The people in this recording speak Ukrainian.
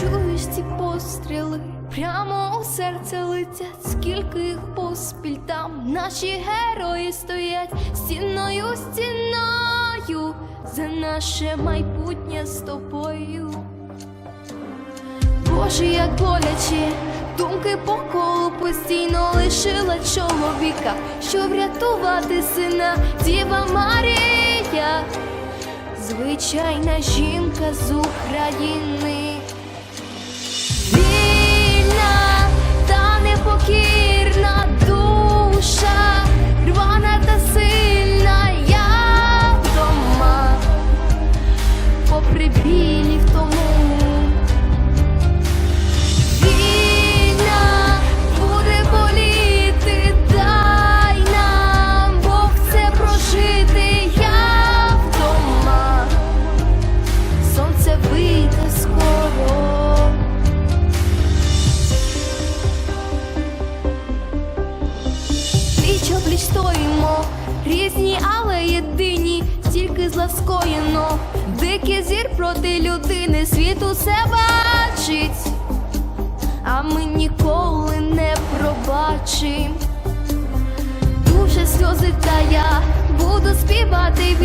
чуєш ці постріли, прямо у серце летять, скільки їх поспіль там? Наші герої стоять стіною, стіною. За наше майбутнє з тобою. Боже, як боляче, думки по колу постійно лишила чоловіка, щоб врятувати сина, Діва Марія, звичайна жінка з України. Різні, але єдині, тільки зла скоєно, дикий зір проти людини, світ усе бачить, а ми ніколи не пробачим. Дуже сльози, та я буду співати